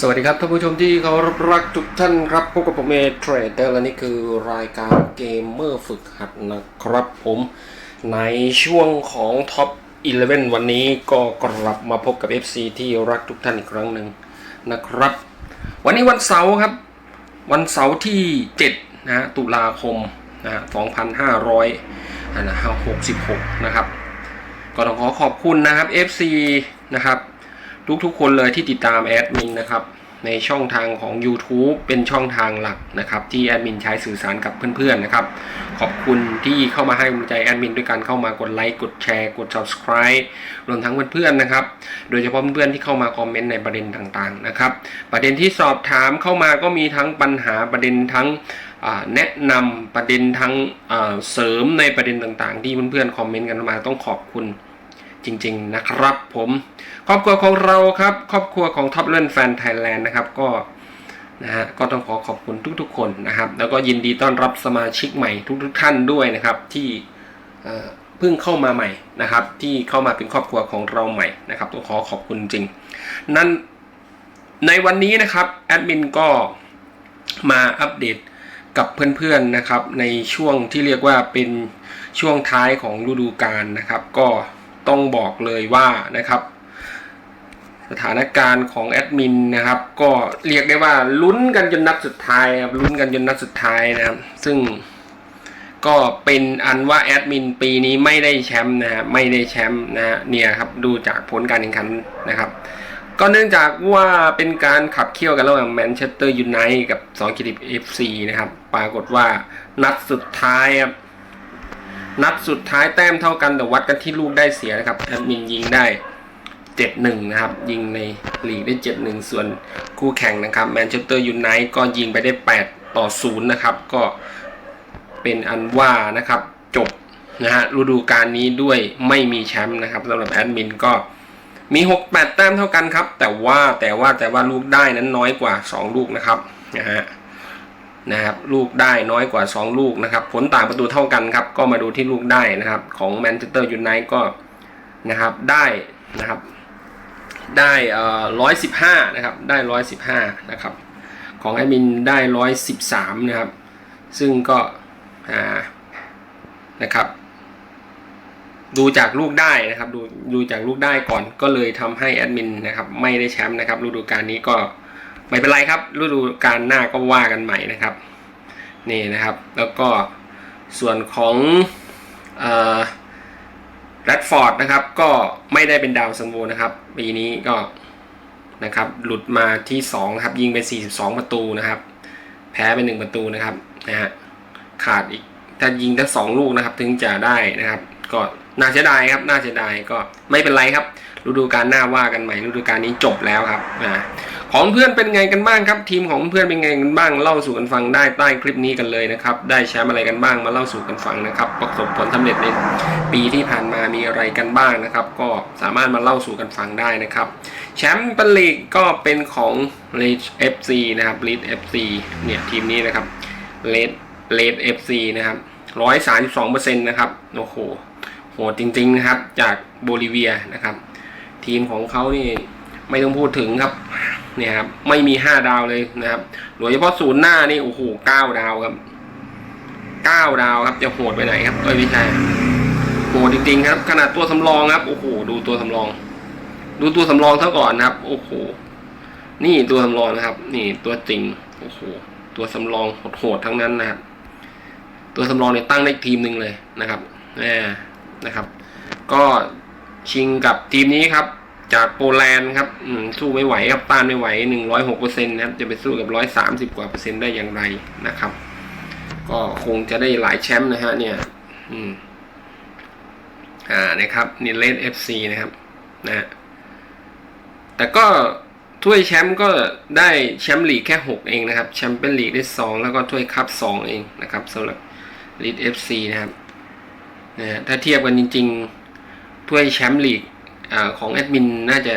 สวัสดีครับท่านผู้ชมที่เคารพรักทุกท่านครับพบกับผมเอเทรดเดอร์และนี่คือรายการเกมเมอร์ฝึกหัดนะครับผมในช่วงของท็อป 11 วันนี้ก็กลับมาพบกับ FC ที่รักทุกท่านอีกครั้งหนึ่งนะครับ วันนี้วันเสาร์ครับ วันเสาร์ที่ 7 นะฮะตุลาคมนะฮะ2500นะฮะ66 นะครับ ก็ต้องขอขอบคุณนะครับ FC นะครับ ทุกๆ คนเลยที่ติดตามแอดมินนะครับในช่องทางของ YouTube เป็นช่องทางหลักนะครับ ที่แอดมินใช้สื่อสารกับเพื่อนๆนะครับ ขอบคุณที่เข้ามาให้กำลังใจแอดมินด้วยการเข้ามากดไลค์กดแชร์กด Subscribe รวมทั้งเพื่อนๆนะครับ โดยเฉพาะเพื่อนๆที่เข้ามาคอมเมนต์ในประเด็นต่างๆนะครับ ประเด็นที่สอบถามเข้ามาก็มีทั้งปัญหาประเด็นทั้งแนะนำประเด็นทั้งเสริมในประเด็นต่างๆ ที่เพื่อนๆคอมเมนต์กันมาต้องขอบคุณ จริง ๆ นะครับผมครอบครัวของเราครับ ครอบครัวของท็อปเล่นแฟนไทยแลนด์นะครับก็นะฮะก็ต้องขอขอบคุณทุกๆ คนนะครับ แล้วก็ยินดีต้อนรับสมาชิกใหม่ทุกๆท่านด้วยนะครับ ที่เอ่อเพิ่งเข้ามาใหม่นะครับ ที่เข้ามาเป็นครอบครัวของเราใหม่นะครับต้องขอขอบคุณจริง นั้นในวันนี้นะครับแอดมินก็มาอัปเดตกับเพื่อนๆนะครับในช่วงที่เรียกว่าเป็นช่วงท้ายของฤดูกาลนะครับ ก็ ต้องบอกเลยว่านะครับ สถานการณ์ของแอดมินนะครับ ก็เรียกได้ว่าลุ้นกันจนนัดสุดท้ายครับลุ้นกันจนนัดสุดท้ายนะครับ ซึ่งก็เป็นอันว่าแอดมินปีนี้ไม่ได้แชมป์นะฮะไม่ได้แชมป์นะฮะเนี่ยครับดูจากผลการแข่งขันนะครับ ก็เนื่องจากว่าเป็นการขับเคี่ยวกันระหว่างแมนเชสเตอร์ยูไนต์กับสองกิติเอฟซีนะครับ ปรากฏว่านัดสุดท้ายครับ นัดสุดท้ายแต้มเท่ากันแต่วัดกันที่ลูกได้เสียนะครับแอดมินยิงได้7-1นะครับ ยิงในลีกได้7-1ส่วนคู่แข่งนะครับแมนเชสเตอร์ยูไนต์ก็ยิงไปได้8ต่อ0นะครับ ก็เป็นอันว่านะครับจบนะฮะฤดูกาลนี้ด้วยไม่มีแชมป์นะครับสำหรับแอดมินก็มี 6-8 แต้มเท่ากันครับ แต่ว่าแต่ว่าแต่ว่าลูกได้นั้นน้อยกว่า 2 ลูกนะครับนะฮะ นะครับลูกได้น้อยกว่า 2 ลูกนะครับ ผลต่างประตูเท่ากันครับ ก็มาดูที่ลูกได้นะครับ ของแมนเชสเตอร์ยูไนต์ก็นะครับได้นะครับ ได้เอ่อร้อยสิบห้านะครับ ได้ร้อยสิบห้านะครับ ของแอดมินได้ร้อยสิบสามนะครับ ซึ่งก็อ่านะครับ ดูจากลูกได้นะครับ ดูดูจากลูกได้ก่อนก็เลยทำให้แอดมินนะครับ ไม่ได้แชมป์นะครับฤดูกาลนี้ก็ ไม่เป็นไรครับฤดูกาลหน้าก็ว่ากันใหม่นะครับนี่นะครับ แล้วก็ส่วนของแรดฟอร์ดนะครับ ก็ไม่ได้เป็นดาวซันโวนะครับปีนี้ก็นะครับหลุดมาที่2ครับยิงไป 42 ประตูนะครับ แพ้ไป 1 ประตูนะครับนะฮะขาดอีกถ้ายิงทั้งสองลูกนะครับ ถึงจะได้นะครับ ก็น่าเสียดายครับน่าเสียดายก็ไม่เป็นไรครับฤดูกาลหน้าว่ากันใหม่ฤดูกาลนี้จบแล้วครับอ่า ของเพื่อนเป็นไงกันบ้างครับ ทีมของเพื่อนเป็นไงกันบ้างเล่าสู่กันฟังได้ใต้คลิปนี้กันเลยนะครับ ได้แชมป์อะไรกันบ้างมาเล่าสู่กันฟังนะครับ ประสบผลสำเร็จในปีที่ผ่านมามีอะไรกันบ้างนะครับ ก็สามารถมาเล่าสู่กันฟังได้นะครับแชมป์เปลีกก็เป็นของ l e d FC นะครับ l e d FC เนี่ยทีมนี้นะครับ l e d l e d FC นะครับร้อยสามสิบสองเปอร์เซ็นต์นะครับโอ้โหโหดจริงๆนะครับจากโบลิเวียนะครับ ทีมของเขานี่ไม่ต้องพูดถึงครับ เนี่ยครับไม่มีห้าดาวเลยนะครับโดยเฉพาะศูนย์หน้านี่โอ้โหเก้าดาวครับเก้าดาวครับจะโหดไปไหนครับเอ้ยไม่ใช่โหดจริงๆครับ ขนาดตัวสำรองครับโอ้โหดูตัวสำรอง ดูตัวสำรองเท่าก่อนนะครับ โอ้โหนี่ตัวสำรองนะครับ นี่ตัวจริงโอ้โหตัวสำรองโหดๆทั้งนั้นนะครับ ตัวสำรองเนี่ยตั้งได้ทีมหนึ่งเลยนะครับแน่นะครับ ก็ชิงกับทีมนี้ครับ จากโปแลนด์ครับสู้ไม่ไหวครับต้านไม่ไหวหนึ่งร้อยหกเปอร์เซ็นต์นะครับ จะไปสู้กับร้อยสามสิบกว่าเปอร์เซ็นต์ได้อย่างไรนะครับ ก็คงจะได้หลายแชมป์นะฮะเนี่ย อืม อ่านะครับนี่เลดเอฟซีนะครับ นะ แต่ก็ถ้วยแชมป์ก็ได้แชมป์ลีกแค่หกเองนะครับ แชมเปี้ยนลีกได้สองแล้วก็ถ้วยคัพสองเองนะครับสำหรับลีดเอฟซีนะครับนะฮะถ้าเทียบกันจริง ๆ ถ้วยแชมป์ลีก อของแอดมินน่าจะ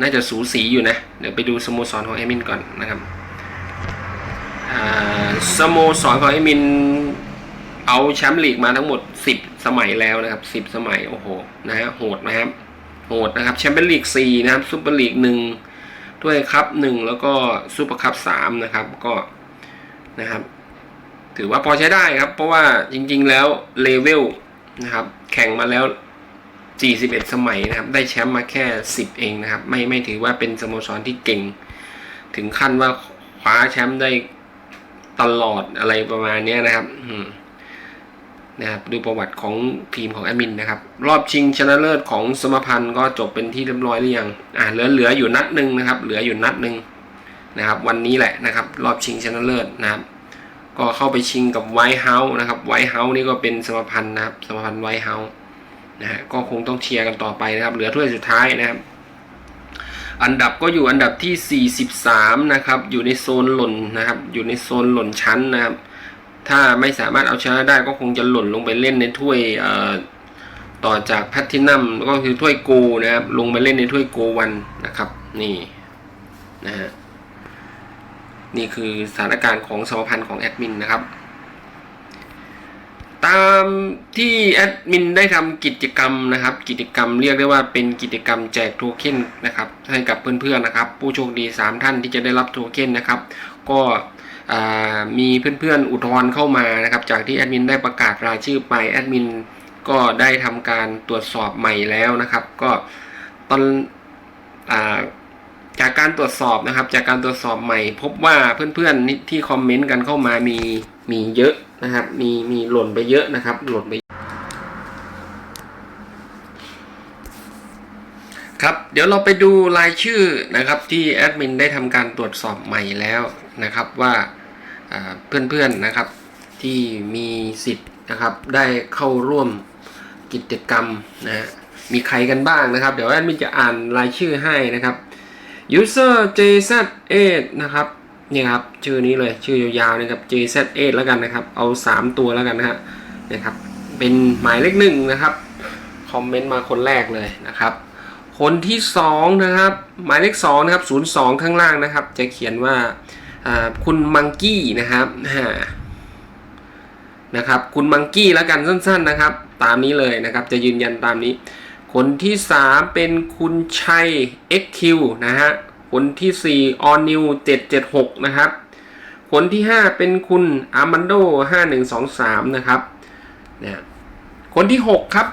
น่าจะสูสีอยู่นะ เดี๋ยวไปดูสโมสรของแอดมินก่อนนะครับสโมสรของแอดมินเอาแชมป์ลีกมาทั้งหมด 10 สมัยแล้วนะครับ 10 สมัย โอ้โห นะฮะ โหดนะครับ โหดนะครับแชมเปี้ยนลีก 4 นะครับซูเปอร์ลีก1ถ้วยคัพหนึ่งแล้วก็ซูเปอร์คัพสามนะครับ ก็นะครับ ถือว่าพอใช้ได้ครับ เพราะว่าจริงๆแล้วเลเวลนะครับ แข่งมาแล้ว 41 สมัยนะครับ ได้แชมป์มาแค่ 10 เองนะครับ ไม่ไม่ถือว่าเป็นสโมสรที่เก่ง ถึงขั้นว่าคว้าแชมป์ได้ตลอดอะไรประมาณนี้นะครับนะครับ ดูประวัติของทีมของแอดมินนะครับ รอบชิงชนะเลิศของสมพันธ์ก็จบเป็นที่เรียบร้อยหรือยังอ่าเหลือเหลืออยู่นัดหนึ่งนะครับ เหลืออยู่นัดหนึ่งนะครับ วันนี้แหละนะครับ รอบชิงชนะเลิศนะครับ ก็เข้าไปชิงกับไวท์เฮาส์นะครับไวท์เฮาส์นี่ก็เป็นสมพันธ์นะครับ สมพันธ์ไวท์เฮาส์ นะฮะก็คงต้องเชียร์กันต่อไปนะครับ เหลือถ้วยสุดท้ายนะครับ อันดับก็อยู่อันดับที่ 43 นะครับ อยู่ในโซนหล่นนะครับ อยู่ในโซนหล่นชั้นนะครับ ถ้าไม่สามารถเอาชนะได้ก็คงจะหล่นลงไปเล่นในถ้วยต่อจากแพทตินัมก็คือถ้วยโกนะครับ ลงไปเล่นในถ้วยโกวันนะครับ นี่นะฮะนี่คือสถานการณ์ของสมพันธ์ของแอดมินนะครับ ตามที่แอดมินได้ทำกิจกรรมนะครับ กิจกรรมเรียกได้ว่าเป็นกิจกรรมแจกโทเค็นนะครับให้กับเพื่อนๆนะครับ ผู้โชคดี 3 ท่านที่จะได้รับโทเค็นนะครับ ก็มีเพื่อนๆอุทธรณ์เข้ามานะครับ จากที่แอดมินได้ประกาศรายชื่อไปแอดมินก็ได้ทำการตรวจสอบใหม่แล้วนะครับ ก็ตอนอ่า จากการตรวจสอบนะครับ จากการตรวจสอบใหม่ พบว่าเพื่อนๆที่คอมเมนต์กันเข้ามามีมีเยอะนะครับ มีมีหล่นไปเยอะนะครับ หล่นไปครับเดี๋ยวเราไปดูรายชื่อนะครับที่แอดมินได้ทำการตรวจสอบใหม่แล้วนะครับว่าเพื่อนๆนะครับที่มีสิทธิ์นะครับได้เข้าร่วมกิจกรรมนะมีใครกันบ้างนะครับ เดี๋ยวแอดมินจะอ่านรายชื่อให้นะครับ user jz8 นะครับนี่ครับชื่อนี้เลยชื่อยาวๆนะครับ jz8 แล้วกันนะครับ เอา 3 ตัวแล้วกันนะฮะนี่ครับเป็นหมายเลขหนึ่งนะครับ คอมเมนต์มาคนแรกเลยนะครับ คนที่ 2 นะครับ หมายเลข2นะครับ02 ข้างล่างนะครับ จะเขียนว่าคุณมังกี้นะครับอ่นะครับ คุณมังกี้แล้วกันสั้น ๆนะครับ ตามนี้เลยนะครับ จะยืนยันตามนี้ คนที่ 3 เป็นคุณชัย XQ นะฮะคนที่ 4 All New 776 นะครับคนที่ 5 เป็นคุณ Armando 5123 นะครับเนี่ยคนที่ 6 ครับ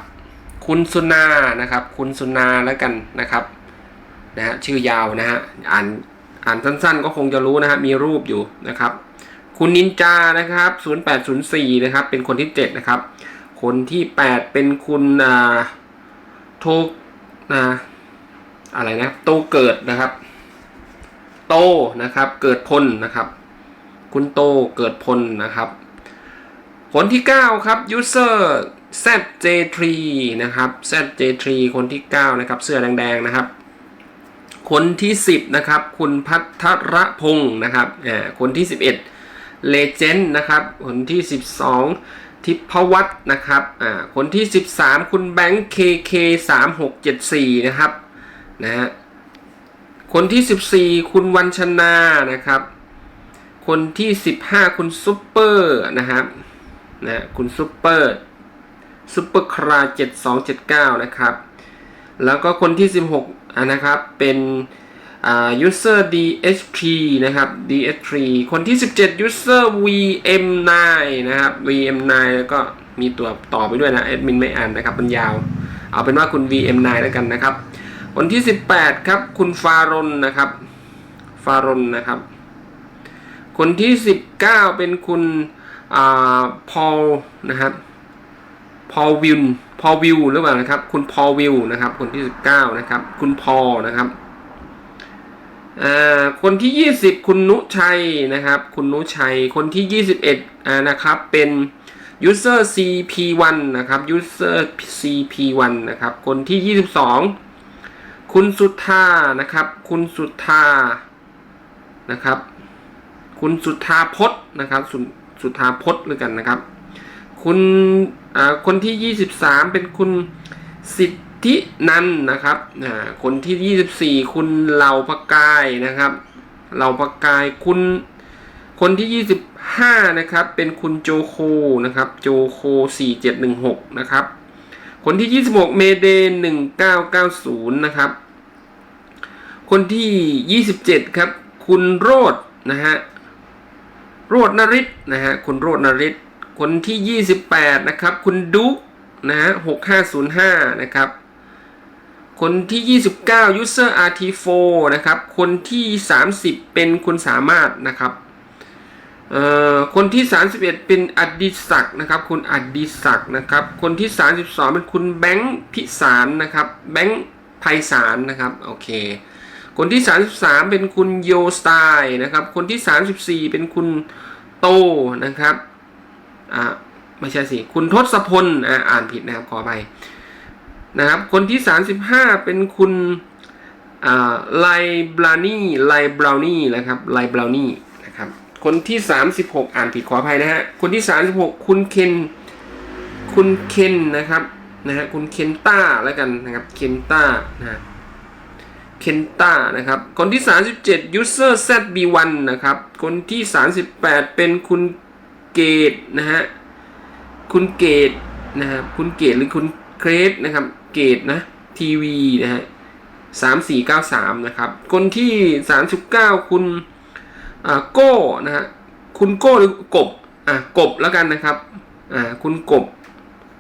คุณสุนานะครับ คุณสุนาแล้วกันนะครับนะฮะชื่อยาวนะฮะอ่านอ่านสั้นๆ ก็คงจะรู้นะฮะมีรูปอยู่นะครับ คุณนินจานะครับ0804นะครับ เป็นคนที่ 7 นะครับ คนที่ 8 เป็นคุณอ่า โทนะอะไรนะโตเกิดนะครับ โตนะครับ เกิดพลนะครับ คุณโตเกิดพลนะครับคนที่ 9 ครับ user zj3 นะครับ zj3 คนที่ 9 นะครับ เสื้อแดงๆนะครับ คนที่ 10 นะครับ คุณพัทรพงศ์นะครับอ่าคนที่ 11 legend นะครับ คนที่ 12 ทิพวัฒนะครับอ่าคนที่ 13 คุณแบงค์ KK 3674นะครับนะฮะคนที่ 14 คุณวันชนานะครับ คนที่ 15 คุณซุปเปอร์นะครับนะคุณซุปเปอร์ซุปเปอร์ครา7279นะครับ แล้วก็คนที่ 16อะนะครับเป็น user DHP นะครับ DHP คนที่ 17 user VM9 นะครับ VM9 แล้วก็มีตัวต่อไปด้วยนะแอดมินไม่อ่านนะครับมันยาว เอาเป็นว่าคุณ VM9 แล้วกันนะครับ คนที่ 18 ครับ คุณฟารอนนะครับ ฟารอนนะครับ คนที่ 19 เป็นคุณอ่าพอลนะครับพอวิวพอวิวหรือเปล่านะครับ คุณพอวิวนะครับ คนที่ 19 นะครับ คุณพอนะครับ คนที่ 20 คุณนุชัยนะครับ คุณนุชัย คนที่ 21อ่านะครับ เป็น user cp1 นะครับ user cp1 นะครับ คนที่ 22 คุณสุธา นะครับ คุณสุธา นะครับ คุณสุธาพจน์นะครับ สุสุธาพจน์หรือกันนะครับ คุณอ่าคนที่ 23 เป็นคุณสิทธิ นันนะครับคนที่ 24 คุณเหล่าพกายนะครับเหล่าพกายคุณคนที่ 25 นะครับ เป็นคุณโจโคนะครับ โจโค 4716 นะครับ คนที่ 26 เมเดน1990 นะครับ คนที่ 27 ครับ คุณโรดนะฮะ โรดนริศนะฮะ คุณโรดนริศคนที่ 28 นะครับ คุณดุ๊กนะฮะ 6505 นะครับ คนที่ 29 user rt4 นะครับ คนที่ 30 เป็นคุณสามารถนะครับคนที่ 31 เป็นอดิศักนะครับ คุณอดิศักนะครับ คนที่ 32 เป็นคุณแบงค์พิสารนะครับ แบงค์ไพศาลนะครับ โอเค คนที่ 33 เป็นคุณโยสไตล์นะครับ คนที่ 34 เป็นคุณโตนะครับ อ่า ไม่ใช่สิ คุณทศพล อ่า อ่านผิดนะครับ ขอไป นะครับ คนที่ 35 เป็นคุณไลบรานี่ไลบราวนี่นะครับไลบราวนี่นะครับ คนที่ 36 อ่านผิดขออภัยนะฮะ คนที่ 36 คุณเคน คุณเคนนะครับนะฮะคุณเคนต้าแล้วกันนะครับเคนต้านะฮะเคนต้านะครับ คนที่ 37 user zb1 นะครับ คนที่ 38 เป็นคุณเกตนะฮะ คุณเกตนะครับคุณเกตหรือคุณ เครสนะครับเกตนะทีวีนะฮะสามสี่เก้าสามนะครับ คนที่สามสิบเก้าคุณอ่าโก้นะฮะคุณโก้หรือกบอะกบแล้วกันนะครับอ่าคุณกบ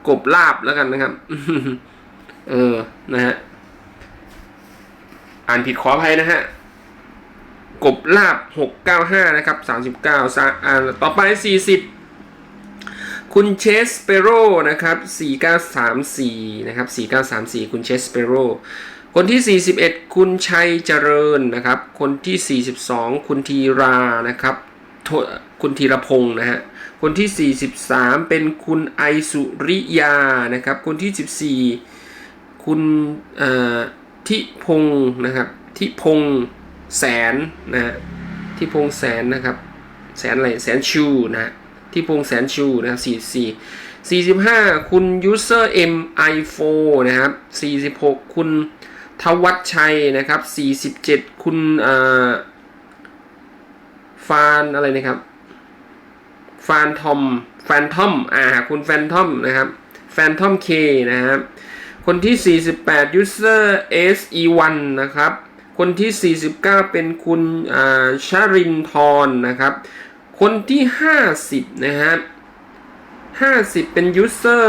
กบลาบแล้วกันนะครับเออนะฮะอ่านผิดขออภัยนะฮะกบลาบหกเก้าห้านะครับสามสิบเก้าอ่าต่อไปสี่สิบ คุณเชสเปโร่นะครับ 4934 นะครับ 4934 คุณเชสเปโร่คนที่ 41 คุณชัยเจริญนะครับ คนที่ 42 คุณธีรานะครับ คุณธีรพงศ์นะฮะ คนที่ 43 เป็นคุณไอสุริยานะครับ คนที่ 14 คุณทิพงศ์นะครับ ทิพงศ์แสนนะฮะทิพงศ์แสนนะครับ แสนอะไร แสนชูนะฮะ ที่พงแสนชูนะครับ 44 45 คุณ user m i4 นะครับ 46 คุณทวัชชัยนะครับ 47 คุณอ่าฟานอะไรนะครับ ฟานทอม แฟนทอม อ่า คุณแฟนทอมนะครับ แฟนทอมเคนะครับ คนที่ 48 user se1 นะครับ คนที่ 49 เป็นคุณชารินทรนะครับ คนที่ 50 นะครับ 50 เป็น user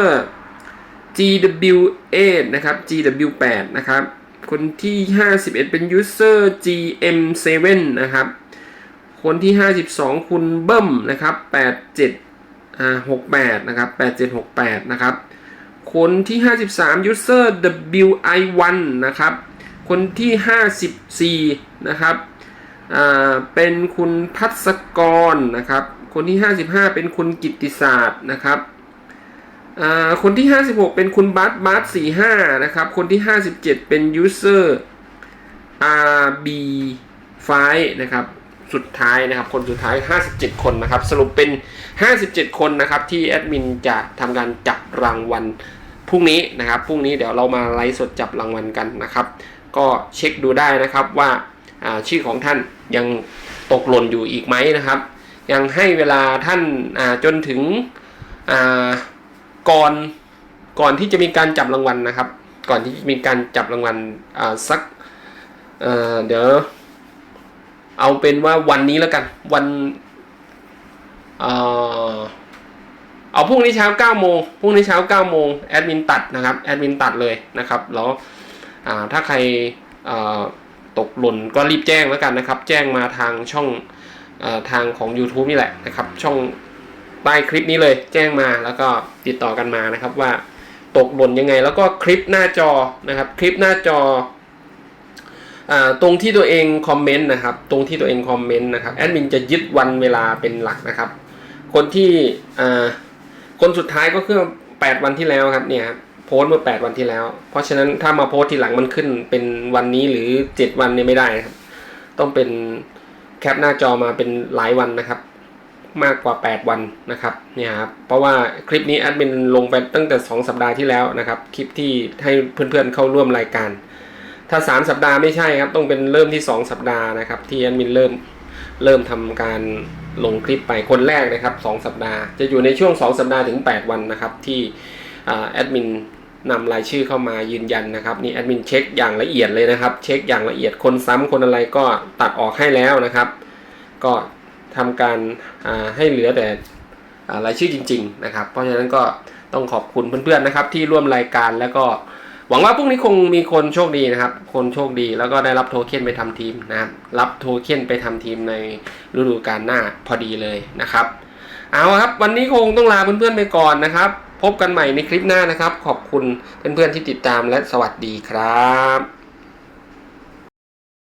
GW8 นะครับ GW8 นะครับ คนที่ 51 เป็น user GM7 นะครับ คนที่ 52 คุณเบิ้มนะครับ 87อ่า68 นะครับ 8768 นะครับ คนที่ 53 user WI1 นะครับ คนที่ 54 นะครับ เป็นคุณพัศกรนะครับ คนที่ 55 เป็นคุณกิติศาสตร์นะครับคนที่ 56 เป็นคุณบัสบัส45นะครับ คนที่ 57 เป็น user RB5 นะครับ สุดท้ายนะครับ คนสุดท้าย 57 คนนะครับ สรุปเป็น 57 คนนะครับ ที่แอดมินจะทำการจับรางวัลพรุ่งนี้นะครับ พรุ่งนี้เดี๋ยวเรามาไลฟ์สดจับรางวัลกันนะครับ ก็เช็คดูได้นะครับว่า ชื่อของท่านยังตกหล่นอยู่อีกไหมนะครับ ยังให้เวลาท่านาจนถึงก่อนก่อนที่จะมีการจับรางวัลนะครับ ก่อนที่จะมีการจับรางวัลสักเเดี๋ยวเอาเป็นว่าวันนี้แล้วกันวันเอาพรุ่งนี้เช้า9โมงพรุ่งนี้เช้า9โมงแอดมินตัดนะครับแอดมินตัดเลยนะครับแล้วถ้าใคร ตกหล่นก็รีบแจ้งแล้วกันนะครับ แจ้งมาทางช่องออทางของ YouTube นี่แหละนะครับ ช่องใต้คลิปนี้เลยแจ้งมาแล้วก็ติดต่อกันมานะครับว่าตกหล่นยังไง แล้วก็คลิปหน้าจอนะครับ คลิปหน้าจออตรงที่ตัวเองคอมเมนต์นะครับ ตรงที่ตัวเองคอมเมนต์นะครับแอดมินจะยึดวันเวลาเป็นหลักนะครับ คนที่คนสุดท้ายก็คือ 8 วันที่แล้วครับเนี่ยครับ พสต์เมื่อ 8 วันที่แล้ว เพราะฉะนั้นถ้ามาโพสต์ทีหลังมันขึ้นเป็นวันนี้หรือ 7 วันนี่ไม่ได้ครับ ต้องเป็นแคปหน้าจอมาเป็นหลายวันนะครับ มากกว่า 8 วันนะครับเนี่ยครับเพราะว่าคลิปนี้แอดมินลงไปตั้งแต่ 2 สัปดาห์ที่แล้วนะครับ คลิปที่ให้เพื่อนๆเข้าร่วมรายการ ถ้า 3 สัปดาห์ไม่ใช่ครับ ต้องเป็นเริ่มที่ 2 สัปดาห์นะครับ ที่แอดมินเริ่มเริ่มทำการลงคลิปไปคนแรกนะครับ 2 สัปดาห์ จะอยู่ในช่วง 2 สัปดาห์ถึง 8 วันนะครับที่แอดมิน นำรายชื่อเข้ามายืนยันนะครับนี่แอดมินเช็คอย่างละเอียดเลยนะครับ เช็คอย่างละเอียดคนซ้ำคนอะไรก็ตัดออกให้แล้วนะครับ ก็ทำการให้เหลือแต่รายชื่อจริง ๆ นะครับ เพราะฉะนั้นก็ต้องขอบคุณเพื่อนๆนะครับ ที่ร่วมรายการแล้วก็หวังว่าพรุ่งนี้คงมีคนโชคดีนะครับ คนโชคดีแล้วก็ได้รับโทเค็นไปทำทีมนะครับ รับโทเค็นไปทำทีมในฤดูกาลหน้าพอดีเลยนะครับ เอาครับ วันนี้คงต้องลาเพื่อนๆไปก่อนนะครับ พบกันใหม่ในคลิปหน้านะครับ ขอบคุณเพื่อนๆที่ติดตามและสวัสดีครับ